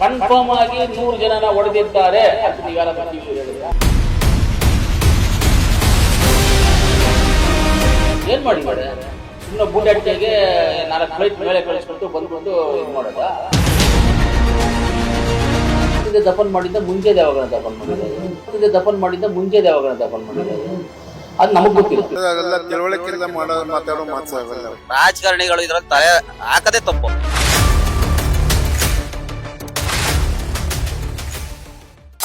Confirm ಆಗಿ ನೂರು ಜನನ ಹೊಡೆದಿದ್ದಾರೆ ಅಂತ ನೀವೆಲ್ಲ ಟಿವಿ ಹೇಳಿದ್ರ ಏನ್ ಮಾಡಿದ್ದಾರೆ ಸುಮ್ಮನೆ ಬುಡ್ಡಟ್ಟಿಗೆ ನಾಲ್ಕು ಫ್ಲೈಟ್ ಮೇಲೆ ಕಳಿಸ್ಕೊಂಡು ಬಂದು ಬಂದು ಇದು ಮಾಡೋದ? ದಫನ್ ಮಾಡಿದ್ದ ಮುಂಜೆ ಯಾವಾಗ ದಫನ್ ಮಾಡಿದ್ದಾರೆ. ದಫನ್ ಮಾಡಿದ್ದ ಮುಂಜೆ ಯಾವಾಗ ದಫನ್ ಮಾಡಿದ್ದಾರೆ. ಅದು ನಮಗ್ ಗೊತ್ತಿಲ್ಲ. ತಿಳುವಳಿಕೆಯಿಂದ ಮಾತಾಡೋ ರಾಜಕಾರಣಿಗಳು ಇದ್ರಲ್ಲಿ ತಲೆ ಹಾಕದೇ ತಪ್ಪು.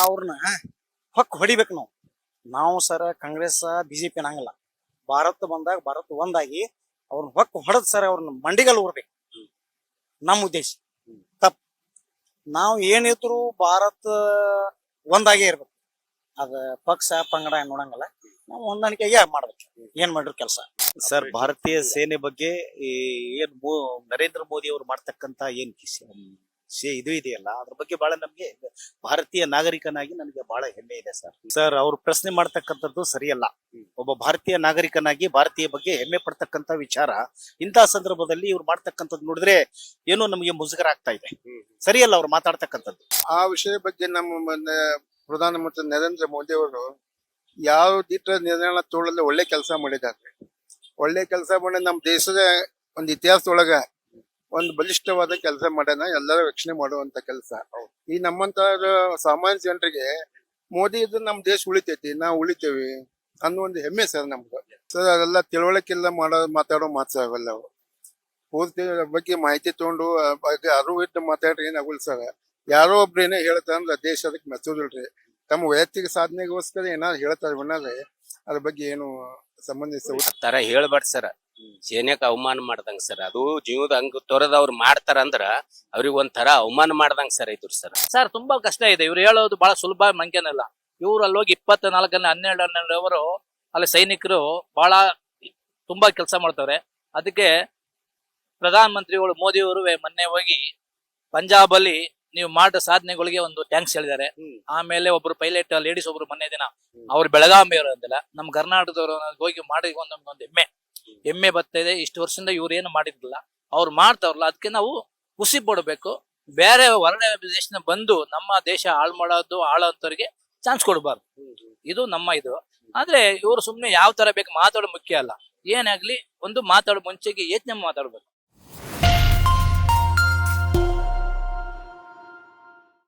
ಅವ್ರನ್ನ ಹೊಕ್ ಹೊಡಿಬೇಕು ನಾವು. ನಾವು ಸರ ಕಾಂಗ್ರೆಸ್, ಬಿಜೆಪಿ ಅನ್ನಂಗಿಲ್ಲ. ಭಾರತ ಬಂದಾಗ ಭಾರತ ಒಂದಾಗಿ ಅವ್ರನ್ನ ಹೊಕ್ ಹೊಡೆದ್ ಸರ್ ಅವ್ರನ್ನ ಮಂಡಿಗಲ್ ಹೊರಬೇಕು ನಮ್ಮ ಉದ್ದೇಶ. ತಪ್ಪ ನಾವು ಏನಿದ್ರು ಭಾರತ ಒಂದಾಗೇ ಇರ್ಬೇಕು. ಅದ ಪಕ್ಷ, ಪಂಗಡ ನೋಡಂಗಲ್ಲ. ನಾವು ಹೊಂದಾಣಿಕೆಗೆ ಮಾಡ್ಬೇಕು? ಏನ್ ಮಾಡಿದ್ರು ಕೆಲಸ? ಸರ್, ಭಾರತೀಯ ಸೇನೆ ಬಗ್ಗೆ ಈ ಏನ್ ನರೇಂದ್ರ ಮೋದಿ ಅವರು ಮಾಡ್ತಕ್ಕಂತ ಏನ್ ಇದು ಇದೆಯಲ್ಲ, ಅದ್ರ ಬಗ್ಗೆ ಬಹಳ ನಮ್ಗೆ ಭಾರತೀಯ ನಾಗರಿಕನಾಗಿ ನನಗೆ ಬಹಳ ಹೆಮ್ಮೆ ಇದೆ ಸರ್. ಸರ್, ಅವ್ರು ಪ್ರಶ್ನೆ ಮಾಡ್ತಕ್ಕಂಥದ್ದು ಸರಿಯಲ್ಲ. ಒಬ್ಬ ಭಾರತೀಯ ನಾಗರಿಕನಾಗಿ ಭಾರತೀಯ ಬಗ್ಗೆ ಹೆಮ್ಮೆ ಪಡ್ತಕ್ಕಂತ ವಿಚಾರ ಇಂತಹ ಸಂದರ್ಭದಲ್ಲಿ ಇವ್ರು ಮಾಡ್ತಕ್ಕಂಥದ್ದು ನೋಡಿದ್ರೆ ಏನೋ ನಮಗೆ ಮುಜುಗರ ಆಗ್ತಾ ಇದೆ. ಸರಿಯಲ್ಲ ಅವ್ರು ಮಾತಾಡ್ತಕ್ಕಂಥದ್ದು? ಆ ವಿಷಯ ಬಗ್ಗೆ ನಮ್ಮ ಪ್ರಧಾನಮಂತ್ರಿ ನರೇಂದ್ರ ಮೋದಿ ಅವರು ಯಾವ ದಿಟ್ಟ ನಿರ್ಣಯ ತಗೊಳ್ಳಲು ಒಳ್ಳೆ ಕೆಲಸ ಮಾಡಿದ್ದಾರೆ. ಒಳ್ಳೆ ಕೆಲಸ ಮಾಡಿ ನಮ್ಮ ದೇಶದ ಒಂದು ಇತಿಹಾಸದೊಳಗ ಒಂದು ಬಲಿಷ್ಠವಾದ ಕೆಲಸ ಮಾಡ್ಯಾನ, ಎಲ್ಲರ ರಕ್ಷಣೆ ಮಾಡುವಂತ ಕೆಲಸ. ಈ ನಮ್ಮಂತ ಸಾಮಾನ್ಯ ಜನರಿಗೆ, ಮೋದಿ ಇದ್ರೆ ನಮ್ ದೇಶ ಉಳಿತೈತಿ, ನಾವು ಉಳಿತೇವಿ ಅನ್ನೋ ಒಂದು ಹೆಮ್ಮೆ ಸರ್ ನಮ್ದು. ಸರ್, ಅದೆಲ್ಲ ತಿಳುವಳಿಕೆಲ್ಲ ಮಾಡೋ, ಮಾತಾಡೋ ಮಾತು ಅವು. ಪೂರ್ತಿ ಬಗ್ಗೆ ಮಾಹಿತಿ ತಗೊಂಡು ಬಗ್ಗೆ ಅರಿವು ಇಟ್ಟು ಮಾತಾಡ್ರಿ ಏನಾಗಲ್ಲ ಸರ್. ಯಾರೋ ಒಬ್ರು ಏನೇ ಹೇಳ್ತಾರ ಅಂದ್ರೆ ದೇಶ ಅದಕ್ಕೆ ಮೆಚ್ಚೋದಿಲ್ರಿ. ತಮ್ಮ ವೈಯಕ್ತಿಕ ಸಾಧನೆಗೋಸ್ಕರ ಏನಾದ್ರು ಹೇಳ್ತಾರೆ ವಿನಾದ್ರೆ ಅದ್ರ ಬಗ್ಗೆ ಏನು ಸಂಬಂಧಿಸ ಹೇಳ್ಬಾರ್ದು ಸರ್. ಸೇನೆಗೆ ಅವಮಾನ ಮಾಡ್ದಂಗ ಸರ್. ಅದು ಜೀವದ ಹಂಗ ತೊರೆದ ಅವ್ರು ಮಾಡ್ತಾರ ಅಂದ್ರ ಅವ್ರಿಗೆ ಒಂಥರ ಅವಮಾನ ಮಾಡ್ದಂಗ ಸರ್ ಐತ್ರಿ ಸರ್. ಸರ್ ತುಂಬಾ ಕಷ್ಟ ಇದೆ. ಇವ್ರು ಹೇಳೋದು ಬಹಳ ಸುಲಭ ಮಂಕೆನಲ್ಲ ಇವ್ರು ಅಲ್ಲಿ ಹೋಗಿ ಇಪ್ಪತ್ತ ನಾಲ್ಕನ್ನ ಹನ್ನೆರಡು ಹನ್ನೆರಡು ಅವರು ಅಲ್ಲಿ ಸೈನಿಕರು ಬಹಳ ತುಂಬಾ ಕೆಲಸ ಮಾಡ್ತಾರೆ ಅದಕ್ಕೆ ಪ್ರಧಾನ ಮಂತ್ರಿಗಳು ಮೋದಿ ಅವರು ಮೊನ್ನೆ ಹೋಗಿ ಪಂಜಾಬ್ ಅಲ್ಲಿ ನೀವು ಮಾಡಿದ ಸಾಧನೆಗಳಿಗೆ ಒಂದು ಥ್ಯಾಂಕ್ಸ್ ಹೇಳಿದ್ದಾರೆ. ಆಮೇಲೆ ಒಬ್ರು ಪೈಲಟ್ ಲೇಡೀಸ್ ಒಬ್ರು ಮೊನ್ನೆ ದಿನ ಅವ್ರು ಬೆಳಗಾವಿಯವರು ಅಂದಿಲ್ಲ. ನಮ್ಮ ಕರ್ನಾಟಕದವರು ಹೋಗಿ ಮಾಡಿ ಒಂದೊಂದು ಒಂದು ಹೆಮ್ಮೆ. ಹೆಮ್ಮೆ ಬರ್ತಾ ಇದೆ. ಇಷ್ಟು ವರ್ಷದಿಂದ ಇವ್ರು ಏನು ಮಾಡಿದ್ರಲ್ಲ, ಅವ್ರು ಮಾಡ್ತಾವ್ರಲ್ಲ, ಅದಕ್ಕೆ ನಾವು ಖುಷಿ ಪಡಬೇಕು ಬೇರೆ ಹೊರಗಡೆ ದೇಶದಿಂದ ಬಂದು ನಮ್ಮ ದೇಶ ಹಾಳು ಮಾಡೋದು ಹಾಳಂತವ್ರಿಗೆ ಚಾನ್ಸ್ ಕೊಡಬಾರ್ದು. ಇದು ನಮ್ಮ ಇದು. ಆದ್ರೆ ಇವರು ಸುಮ್ನೆ ಯಾವ ತರ ಬೇಕು ಮಾತಾಡೋ ಮುಖ್ಯ ಅಲ್ಲ. ಏನಾಗ್ಲಿ ಒಂದು ಮಾತಾಡೋ ಮುಂಚೆಗೆ ಯೋಚನೆ ಮಾತಾಡ್ಬೇಕು.